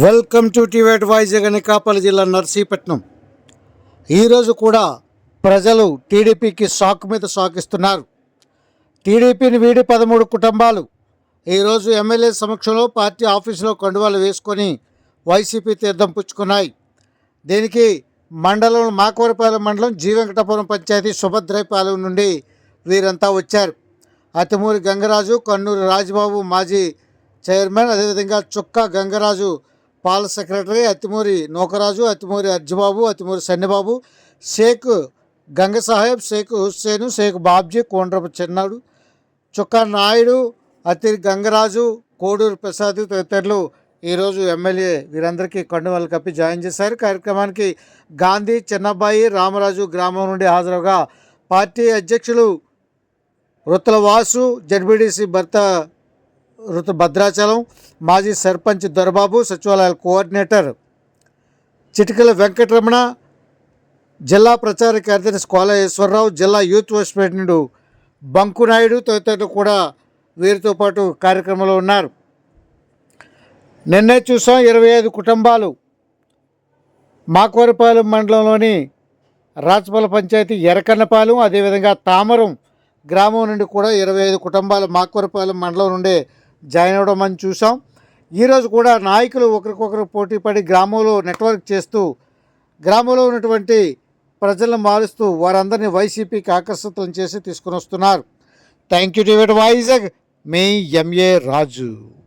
Welcome to టివేట్ voice Anakapalli జిల్లా నర్సీపట్నం. ఈరోజు కూడా ప్రజలు టీడీపీకి షాక్ మీద షాక్ ఇస్తున్నారు. టీడీపీని వీడి పదమూడు కుటుంబాలు ఈరోజు ఎమ్మెల్యే సమక్షంలో పార్టీ ఆఫీసులో కండువాలు వేసుకొని వైసీపీ తీర్థం పుచ్చుకున్నాయి. దీనికి మండలం మాకవరపాలెం మండలం జీ వెంకటపురం పంచాయతీ సుభద్రైపాలెం నుండి వీరంతా వచ్చారు. అతిమూరి గంగరాజు కన్నూరు రాజబాబు మాజీ చైర్మన్ అదేవిధంగా చుక్క గంగరాజు పాల సెక్రటరీ అతిమూరి నూకరాజు అతిమూరి అర్జుబాబు అతిమూరి సన్నిబాబు షేక్ గంగ సాహెబ్ షేక్ హుస్సేను షేక్ బాబ్జీ కోండ్రపు చిన్నాడు చుక్కా నాయుడు అతి గంగరాజు కోడూరు ప్రసాద్ తదితరులు ఈరోజు ఎమ్మెల్యే వీరందరికీ కండువాలు కప్పి జాయిన్ చేశారు. కార్యక్రమానికి గాంధీ చిన్నబ్బాయి రామరాజు గ్రామం నుండి హాజరుగా పార్టీ అధ్యక్షులు రుతుల వాసు జడ్బీడీసీ భర్త రుత భద్రాచలం మాజీ సర్పంచ్ దొరబాబు సచివాలయాల కోఆర్డినేటర్ చిటికల వెంకటరమణ జిల్లా ప్రచార కార్యదర్శి కోలయేశ్వరరావు జిల్లా యూత్ వైస్ ప్రెసిడెంట్ బంకునాయుడు తదితరులు కూడా వీరితో పాటు కార్యక్రమంలో ఉన్నారు. నిన్నే చూసాం ఇరవై ఐదు కుటుంబాలు. మాకవరపాలెం మండలంలోని రాచపల్లి పంచాయతీ ఎరకన్నపాలెం అదేవిధంగా తామరం గ్రామం నుండి కూడా ఇరవై ఐదు కుటుంబాలు మాకవరపాలెం మండలం నుండే జాయిన్ అవ్వడం మనం చూసాం ఈరోజు కూడా నాయకులు ఒకరికొకరు పోటీ పడి గ్రామంలో నెట్వర్క్ చేస్తూ గ్రామంలో ఉన్నటువంటి ప్రజలను మారుస్తూ వారందరినీ వైసీపీకి ఆకర్షితులను చేసి తీసుకుని వస్తున్నారు. Thank you to Vizag. Me M A Raju.